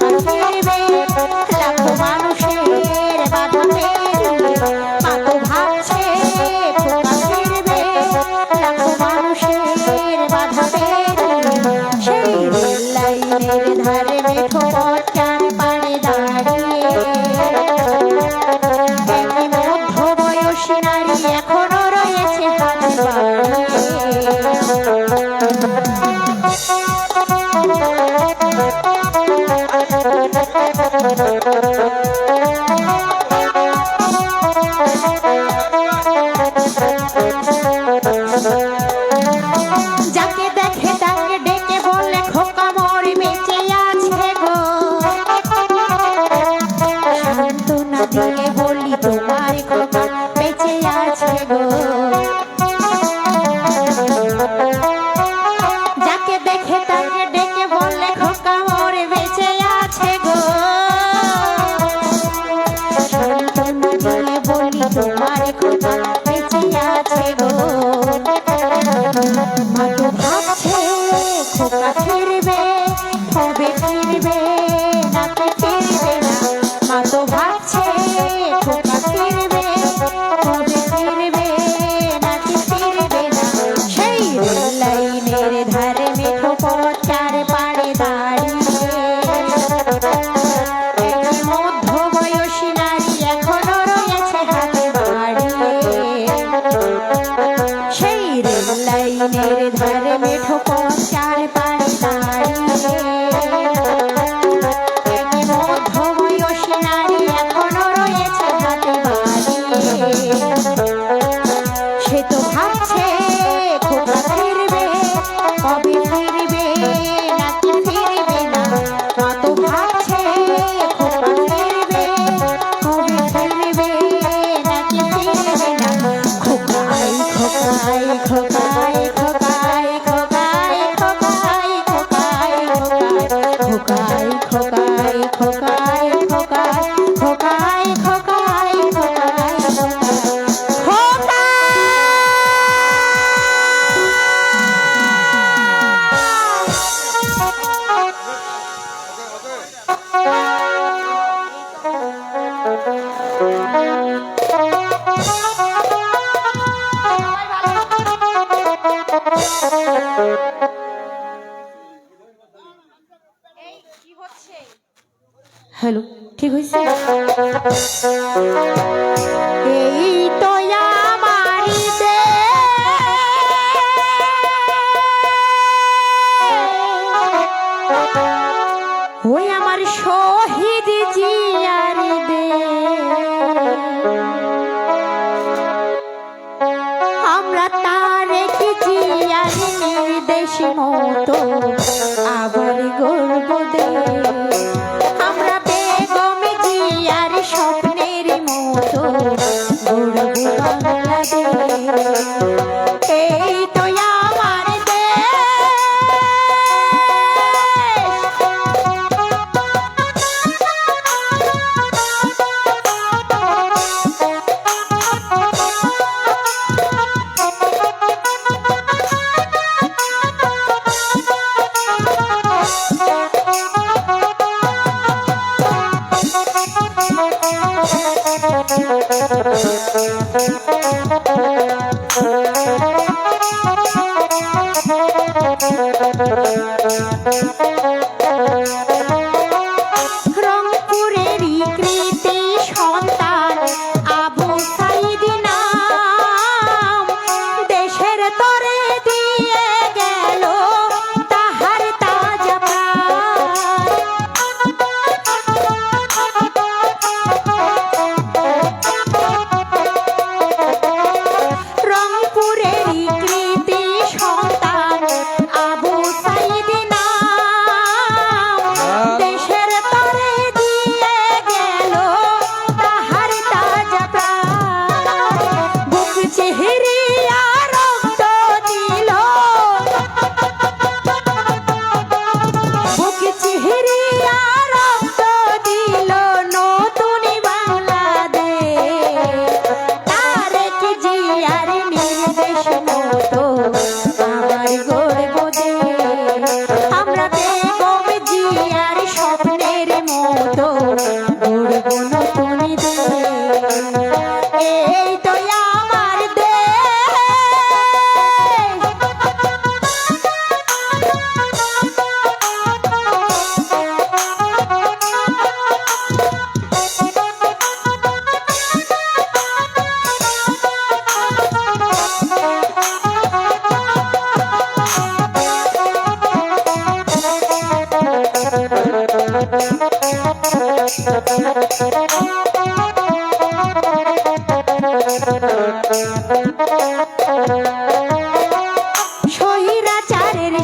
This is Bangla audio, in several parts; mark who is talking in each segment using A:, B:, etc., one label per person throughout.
A: Baby. solito.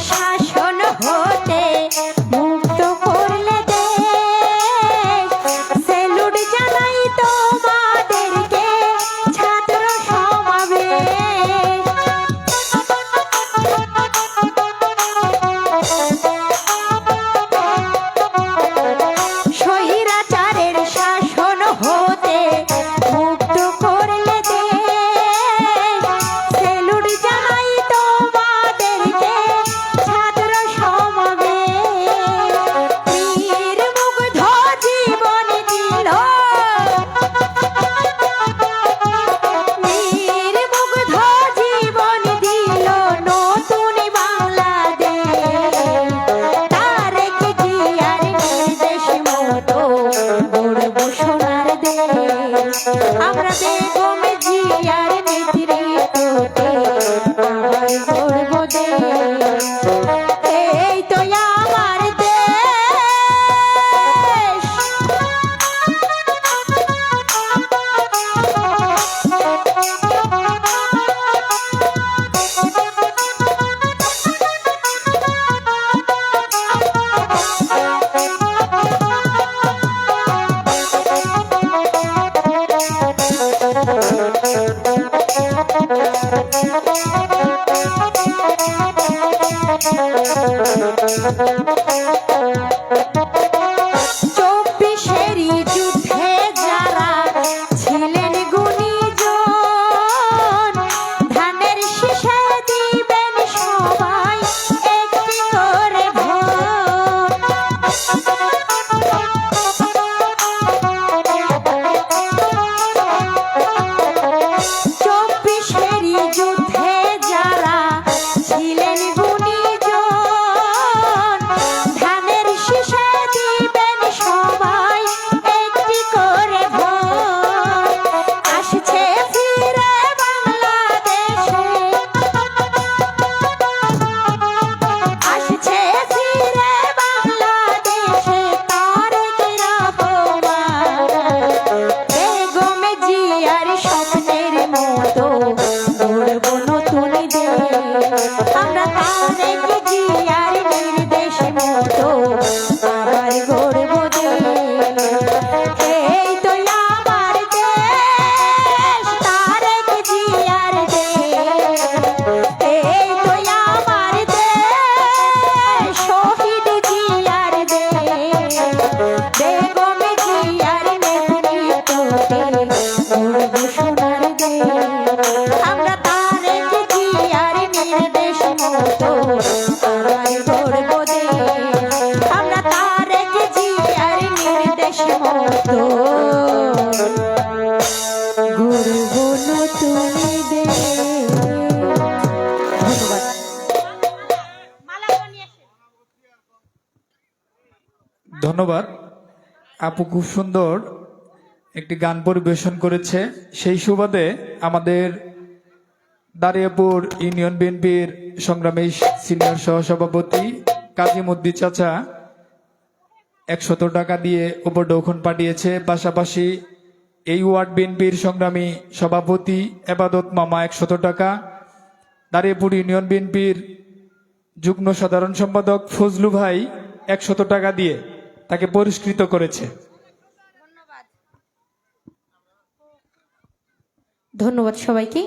A: shy.
B: ধন্যবাদ। আপু খুব সুন্দর একটি গান পরিবেশন করেছে। সেই সুবাদে আমাদের দারিয়াপুর ইউনিয়ন বিএনপির সংগ্রামী সিনিয়র সহসভাপতি কাজীমুদ্দি চাচা একশত টাকা দিয়ে উপঢৌকন পাঠিয়েছে। পাশাপাশি এই ওয়ার্ড বিএনপির সংগ্রামী সভাপতি এবাদত মামা একশত টাকা দারিয়াপুর ইউনিয়ন বিএনপির যুগ্ম সাধারণ সম্পাদক ফজলু ভাই একশত টাকা দিয়ে তাকে পরিষ্কৃত করেছে।
A: ধন্যবাদ। সবাইকে।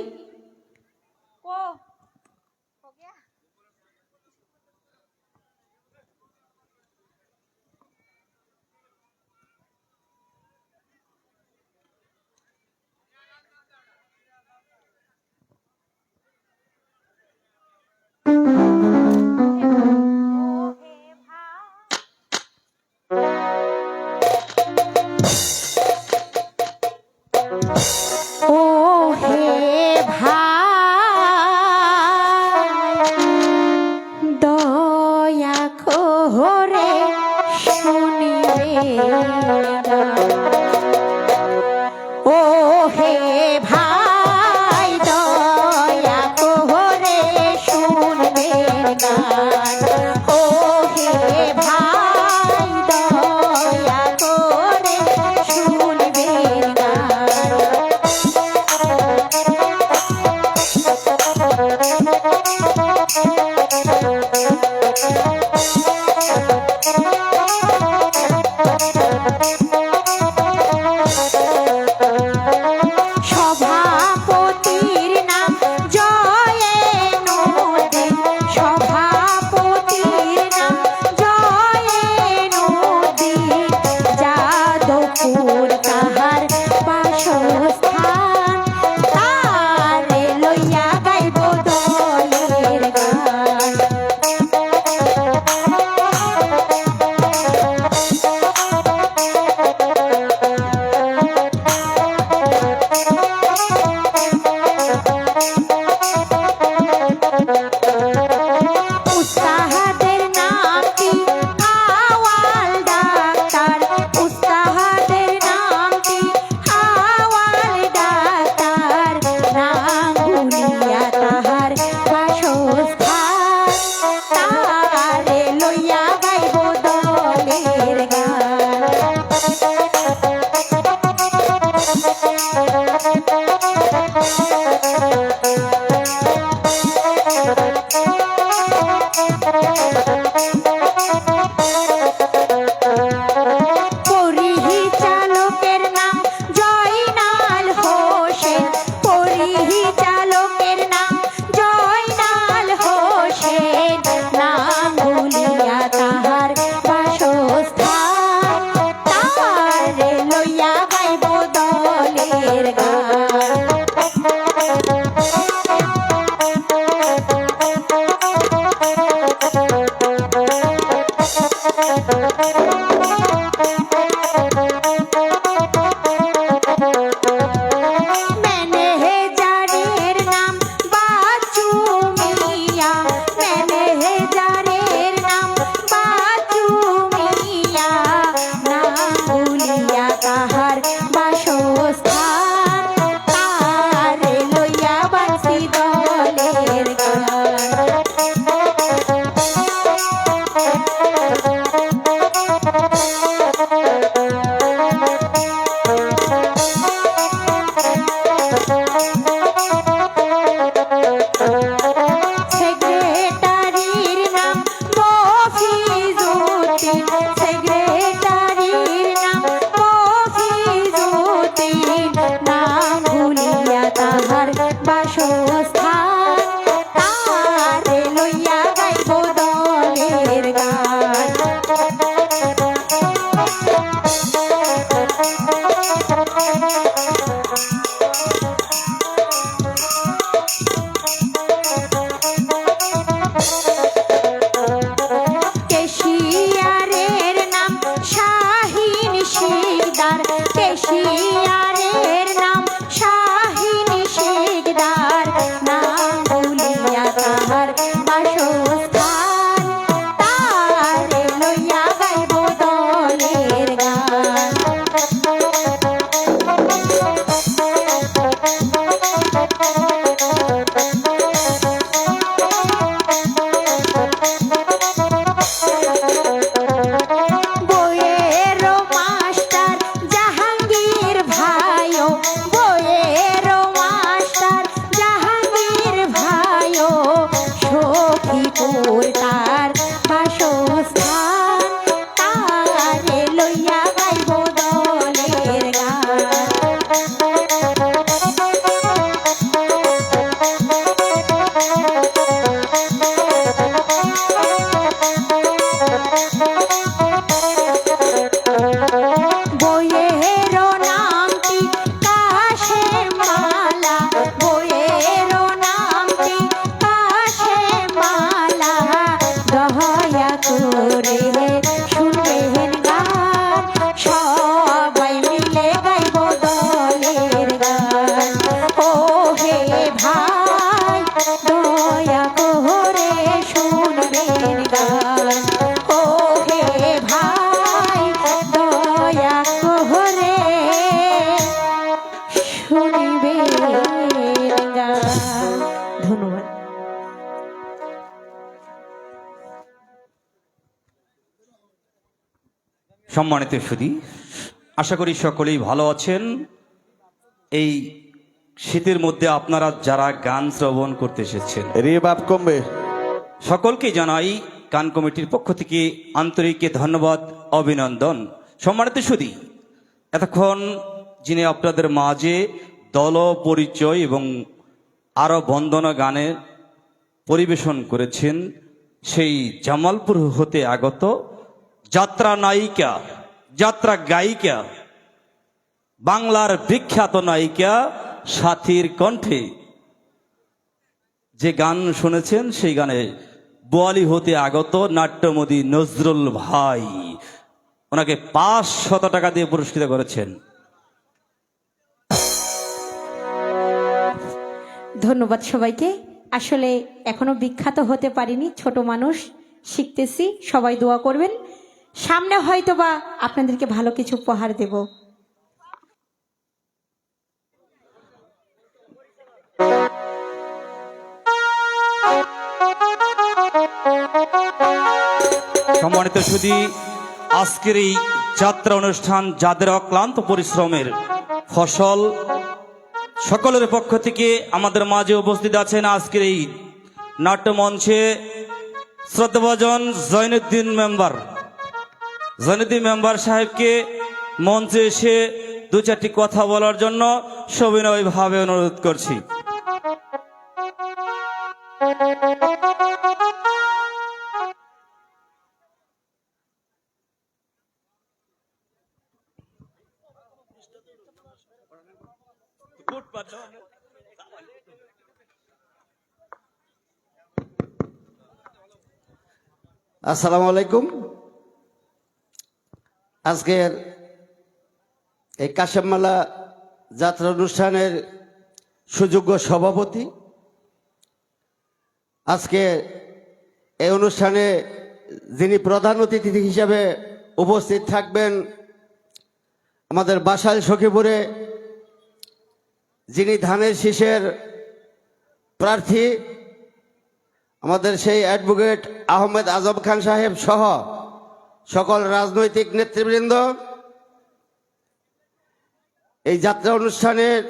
C: সম্মানিত সুদী আশা করি সকলেই ভালো আছেন। এই শীতের মধ্যে আপনারা যারা গান শ্রবণ করতে এসেছেন
D: রে বাপ কমবে।
C: সকলকে জানাই গান কমিটির পক্ষ থেকে আন্তরিক ধন্যবাদ অভিনন্দন। সম্মানিত সুদী এতক্ষণ যিনি আপনাদের মাঝে দল পরিচয় এবং আরও বন্দনা গানের পরিবেশন করেছেন সেই জামালপুর হতে আগত যাত্রা নায়িকা, যাত্রা গায়িকা, বাংলার বিখ্যাত নায়িকা সাথীর কণ্ঠে যে গান শুনেছেন, সেই গানে বোয়ালি হতে আগত নাট্যমোদী নজরুল ভাই। ওনাকে পাঁচ শত টাকা দিয়ে পুরস্কৃত করেছেন।
A: ধন্যবাদ সবাইকে। আসলে এখনও বিখ্যাত হতে পারিনি, ছোট মানুষ শিখতেছি, সবাই দোয়া করবেন। সামনে হয়তোবা আপনাদেরকে ভালো কিছু উপহার দেব।
C: সম্মানিত সুদী আজকের এই যাত্রা অনুষ্ঠান যাদের অক্লান্ত পরিশ্রমের ফসল, সকলের পক্ষ থেকে আমাদের মাঝে উপস্থিত আছেন আজকের এই নাট্যমঞ্চে শ্রদ্ধাভাজন জৈনুদ্দিন মেম্বার। জৈনুদ্দিন মেম্বার সাহেবকে মঞ্চে এসে দু চারটি কথা বলার জন্য সবিনয়ভাবে অনুরোধ করছি।
D: আসসালামু আলাইকুম। আজকের এই কাশেমমালা যাত্রা অনুষ্ঠানের সুযোগ্য সভাপতি, আজকে এই অনুষ্ঠানে যিনি প্রধান অতিথি হিসাবে উপস্থিত থাকবেন আমাদের বাসাইল সখীপুরে, যিনি ধানের শীষের প্রার্থী, আমাদের সেই অ্যাডভোকেট আহমেদ আজম খান সাহেব সহ সকল রাজনৈতিক নেতৃবৃন্দ, এই যাত্রা অনুষ্ঠানের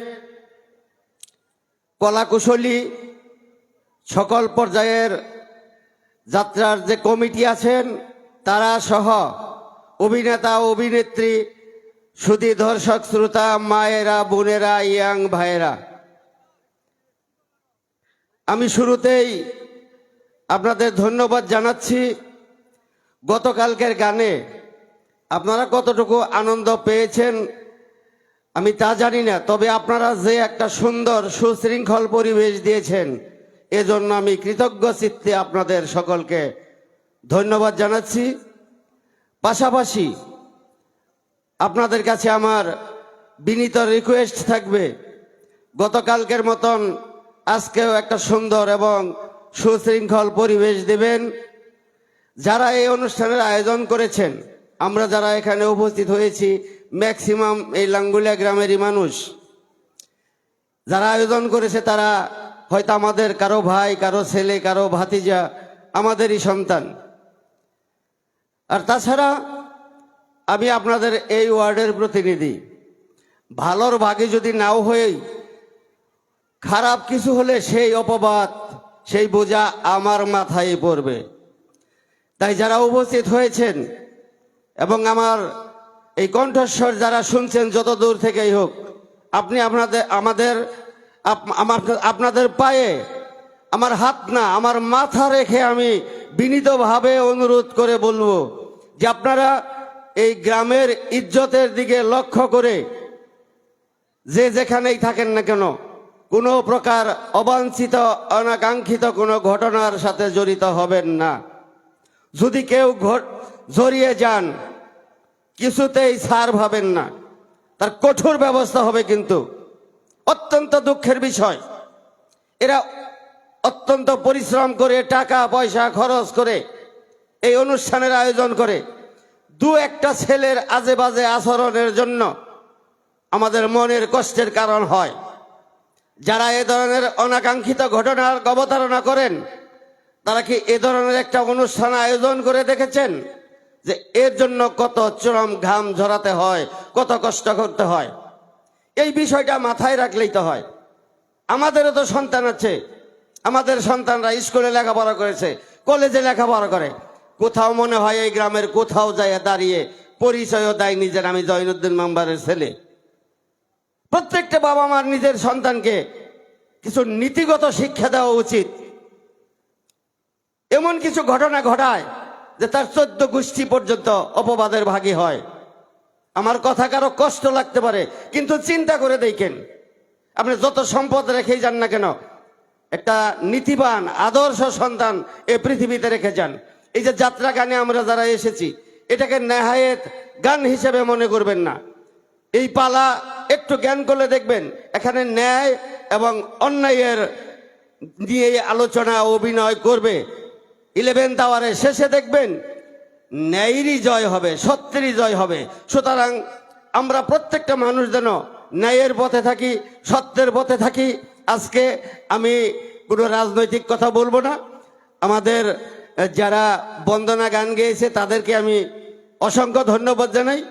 D: কলাকুশলী সকল পর্যায়ের যাত্রার যে কমিটি আছেন, তারা সহ অভিনেতা অভিনেত্রী সুদী দর্শক শ্রোতা, মায়েরা, বোনেরা, ইয়াং ভাইয়েরা। আমি শুরুতেই আপনাদের ধন্যবাদ জানাচ্ছি। গতকালকের গানে আপনারা কতটুকু আনন্দ পেয়েছেন আমি তা জানি না, তবে আপনারা যে একটা সুন্দর সুশৃঙ্খল পরিবেশ দিয়েছেন, এজন্য আমি কৃতজ্ঞ চিত্তে আপনাদের সকলকে ধন্যবাদ জানাচ্ছি। পাশাপাশি আপনাদের কাছে আমার বিনীত রিকোয়েস্ট থাকবে, গতকালকের মতন আজকেও একটা সুন্দর এবং সুশৃঙ্খল পরিবেশ দেবেন। যারা এই অনুষ্ঠানের আয়োজন করেছেন, আমরা যারা এখানে উপস্থিত হয়েছি ম্যাক্সিমাম এই লাঙ্গুলিয়া গ্রামেরই মানুষ। যারা আয়োজন করেছে তারা হয়তো আমাদের কারও ভাই, কারও ছেলে, কারও ভাতিজা, আমাদেরই সন্তান। আর তাছাড়া আমি আপনাদের এই ওয়ার্ডের প্রতিনিধি। ভালোর ভাগে যদি নাও হয়ে খারাপ কিছু হলে সেই অপবাদ, সেই বোঝা আমার মাথায় পড়বে। তাই যারা উপস্থিত হয়েছেন এবং আমার এই কণ্ঠস্বর যারা শুনছেন, যত দূর থেকেই হোক, আপনি আপনাদের, আমাদের আপনাদের পায়ে আমার হাত না, আমার মাথা রেখে আমি বিনীতভাবে অনুরোধ করে বলব যে আপনারা এই গ্রামের ইজ্জতের দিকে লক্ষ্য করে যে যেখানেই থাকেন না কেন, কোনো প্রকার অবাঞ্ছিত, অনাকাঙ্ক্ষিত কোনো ঘটনার সাথে জড়িত হবেন না। যদি কেউ জড়িয়ে যান, কিছুতেই সার ভাবেন না। তার কঠোর ব্যবস্থা হবে কিন্তু। অত্যন্ত দুঃখের বিষয়। এরা অত্যন্ত পরিশ্রম করে, টাকা, পয়সা খরচ করে এই অনুষ্ঠানের আয়োজন করে। দু একটা ছেলের আজে বাজে আচরণের জন্য আমাদের মনের কষ্টের কারণ হয়। যারা এ ধরনের অনাকাঙ্ক্ষিত ঘটনার অবতারণা করেন তারা কি এ ধরনের একটা অনুষ্ঠান আয়োজন করে দেখেছেন? যে এর জন্য কত চরম ঘাম ঝরাতে হয়, কত কষ্ট করতে হয়। এই বিষয়টা মাথায় রাখলেই তো হয়। আমাদেরও তো সন্তান আছে। আমাদের সন্তানরা স্কুলে লেখাপড়া করেছে, কলেজে লেখাপড়া করে। কোথাও মনে হয় এই গ্রামের কোথাও যায় দাঁড়িয়ে পরিচয়ও দেয় নিজের। আমি জৈনুদ্দিন মেম্বারের ছেলে। প্রত্যেকটা বাবা মার নিজের সন্তানকে কিছু নীতিগত শিক্ষা দেওয়া উচিত। এমন কিছু ঘটনা ঘটায় যে তার চোদ্দ গোষ্ঠী পর্যন্ত অপবাদের ভাগী হয়। আমার কথা কারও কষ্ট লাগতে পারে, কিন্তু চিন্তা করে দেখেন। আপনি যত সম্পদ রেখেই যান না কেন, একটা নীতিবান, আদর্শ সন্তান এ পৃথিবীতে রেখে যান। এই যে যাত্রা গানে আমরা যারা এসেছি, এটাকে নেহায়েত গান হিসেবে মনে করবেন না। এই পালা একটু জ্ঞান করলে দেখবেন, এখানে ন্যায় এবং অন্যায়ের নিয়ে আলোচনা অভিনয় করবে। ইলেভেন্থ আওয়ারে শেষে দেখবেন ন্যায়েরই জয় হবে, সত্যেরই জয় হবে। সুতরাং আমরা প্রত্যেকটা মানুষ যেন ন্যায়ের পথে থাকি, সত্যের পথে থাকি। আজকে আমি কোনো রাজনৈতিক কথা বলব না। আমাদের যারা বন্দনা গান গেয়েছে, তাদেরকে আমি অসংখ্য ধন্যবাদ জানাই।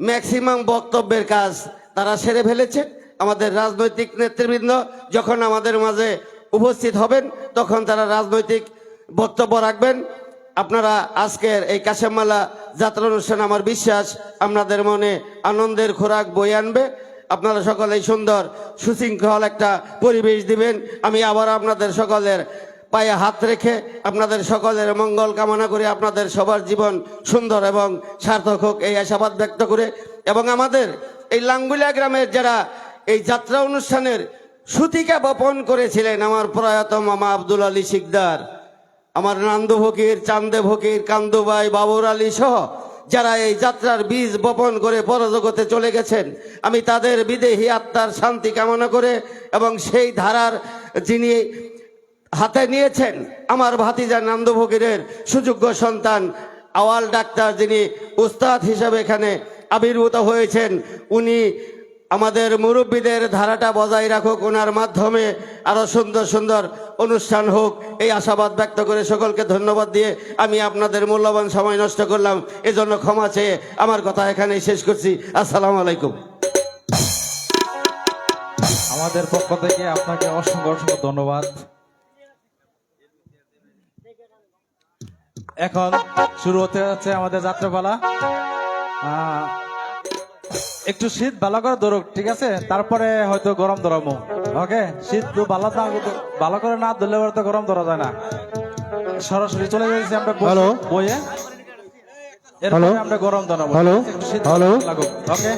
D: ম্যাক্সিমাম বক্তব্যের কাজ তারা সেরে ফেলেছে। আমাদের রাজনৈতিক নেতৃবৃন্দ যখন আমাদের মাঝে উপস্থিত হবেন, তখন তারা রাজনৈতিক বক্তব্য রাখবেন। আপনারা আজকের এই কাশেমালা যাত্রা অনুষ্ঠান আমার বিশ্বাস, আপনাদের মনে আনন্দের খোরাক বই আনবে। আপনারা সকলেই সুন্দর, সুশৃঙ্খল একটা পরিবেশ দিবেন। আমি আবার আপনাদের সকলের পায়ে হাত রেখে আপনাদের সকলের মঙ্গল কামনা করে আপনাদের সবার জীবন সুন্দর এবং সার্থক হোক এই আশাবাদ ব্যক্ত করে এবং আমাদের এই লাঙ্গুলিয়া গ্রামের যারা এই যাত্রা অনুষ্ঠানের সুতিকা বপন করেছিলেন আমার প্রয়াত মামা আবদুল আলী শিকদার আমার নান্দু ফকির চান্দে ফকির কান্দুবাই বাবুর আলী সহ যারা এই যাত্রার বীজ বপন করে পরজগতে চলে গেছেন, আমি তাদের বিদেহী আত্মার শান্তি কামনা করে এবং সেই ধারার যিনি হাতে নিয়েছেন, আমার ভাতিজা নান্দু ফকিরের সুযোগ্য সন্তান, আওয়াল ডাক্তার যিনি উস্তাদ হিসাবে এখানে আবির্ভূত হয়েছেন, উনি আমাদের মুরব্বীদের ধারাটা বজায় রাখুক, ওনার মাধ্যমে আরও সুন্দর সুন্দর অনুষ্ঠান হোক। এই আশাবাদ ব্যক্ত করে সকলকে ধন্যবাদ দিয়ে আমি আপনাদের মূল্যবান সময় নষ্ট করলাম, এজন্য ক্ষমা চেয়ে আমার কথা এখানেই শেষ করছি। আসসালামু আলাইকুম।
E: আমাদের পক্ষ থেকে আপনাকে অসংখ্য অসংখ্য ধন্যবাদ। এখন শুরু হতে যাচ্ছে আমাদের যাত্রাপালা। একটু শীত ভালো করে ধরুক ঠিক আছে? তারপরে হয়তো গরম ধরামো ওকে শীত তো ভালো না ভালো করে না ধরলে তো গরম ধরা যায় না। সরাসরি চলে যাচ্ছি আমরা। বইয়ে। এরপরে আমরা গরম ধরাবো।
F: হ্যালো।
E: শীত
F: হ্যালো।
E: ওকে